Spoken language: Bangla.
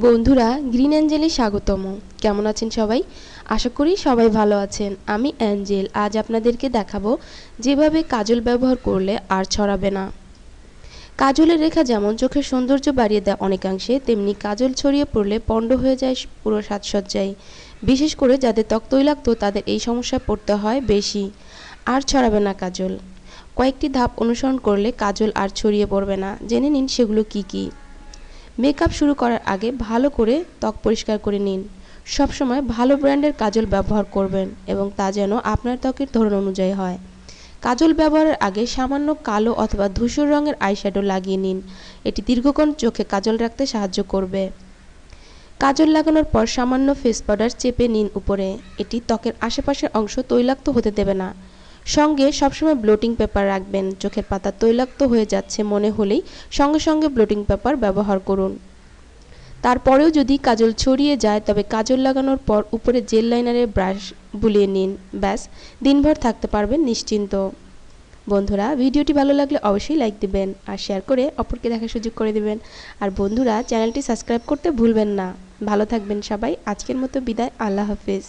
বন্ধুরা, গ্রিন অ্যাঞ্জেলে স্বাগতম। কেমন আছেন সবাই? আশা করি সবাই ভালো আছেন। আমি অ্যাঞ্জেল। আজ আপনাদেরকে দেখাবো যেভাবে কাজল ব্যবহার করলে আর ছড়াবে না। কাজলের রেখা যেমন চোখের সৌন্দর্য বাড়িয়ে দেয় অনেকাংশে, তেমনি কাজল ছড়িয়ে পড়লে পণ্ড হয়ে যায় পুরো সাজসজ্জায়। বিশেষ করে যাদের ত্বক তৈলাক্ত তাদের এই সমস্যায় পড়তে হয় বেশি। আর ছড়াবে না কাজল। কয়েকটি ধাপ অনুসরণ করলে কাজল আর ছড়িয়ে পড়বে না। জেনে নিন সেগুলো কি কী। মেকআপ শুরু করার আগে ভালো করে ত্বক পরিষ্কার করে নিন। সবসময় ভালো ব্র্যান্ডের কাজল ব্যবহার করবেন এবং তা যেন আপনার ত্বকের ধরন অনুযায়ী হয়। কাজল ব্যবহারের আগে সামান্য কালো অথবা ধূসর রঙের আইশ্যাডো লাগিয়ে নিন। এটি দীর্ঘক্ষণ চোখে কাজল রাখতে সাহায্য করবে। কাজল লাগানোর পর সামান্য ফেস পাউডার চেপে নিন উপরে। এটি ত্বকের আশেপাশের অংশ তৈলাক্ত হতে দেবে না। সঙ্গে সবসময় ব্লোটিং পেপার রাখবেন। চোখের পাতা তৈলাক্ত হয়ে যাচ্ছে মনে হলেই সঙ্গে সঙ্গে ব্লোটিং পেপার ব্যবহার করুন। তারপরেও যদি কাজল ছড়িয়ে যায়, তবে কাজল লাগানোর পর উপরে জেল লাইনারের ব্রাশ বুলিয়ে নিন। ব্যাস, দিনভর থাকতে পারবেন নিশ্চিন্ত। বন্ধুরা, ভিডিওটি ভালো লাগলে অবশ্যই লাইক দিবেন আর শেয়ার করে অপরকে দেখার সুযোগ করে দিবেন। আর বন্ধুরা, চ্যানেলটি সাবস্ক্রাইব করতে ভুলবেন না। ভালো থাকবেন সবাই। আজকের মতো বিদায়। আল্লাহ হাফিজ।